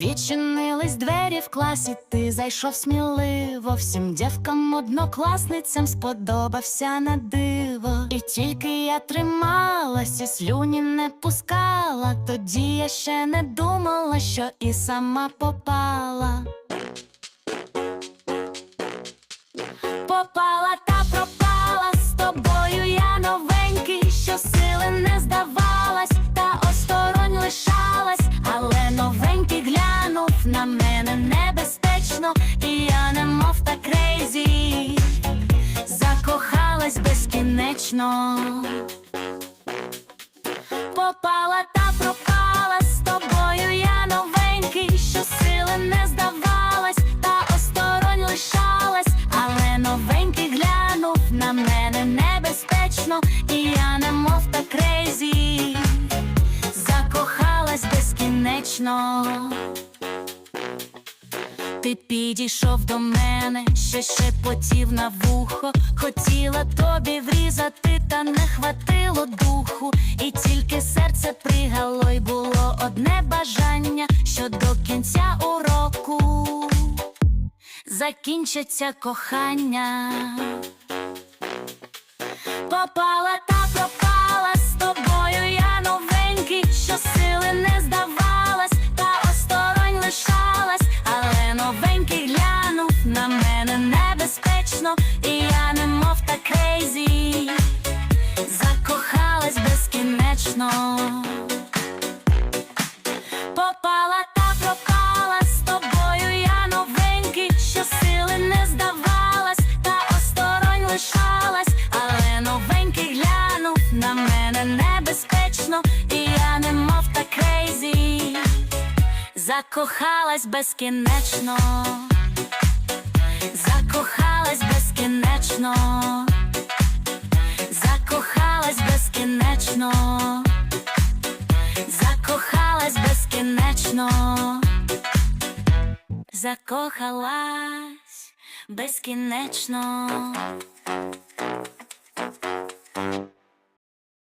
Відчинились двері в класі, ти зайшов сміливо. Всім дівкам однокласницям сподобався на диво. І тільки я трималась і слюні не пускала. Тоді я ще не думала, що і сама попала. Попала та пропала небезпечно, і я немов та крейзі, закохалась безкінечно. Попала та пропала з тобою я новенький, що сили не здавалась, та осторонь лишалась, але новенький глянув на мене небезпечно, і я немов та крейзі, закохалась безкінечно. Ти підійшов до мене, ще шепотів на вухо, хотіла тобі врізати, та не хватило духу, і тільки серце пригало, й було одне бажання, що до кінця уроку закінчиться кохання. Попала небезпечно, і я немов та крейзі, закохалась безкінечно. Попала та пропала з тобою, я новенький, що сили не здавалась, та осторонь лишалась, але новенький глянув на мене небезпечно, і я немов та крейзі, закохалась безкінечно, безкінечно, закохалась безкінечно. Закохалась безкінечно, закохалась безкінечно.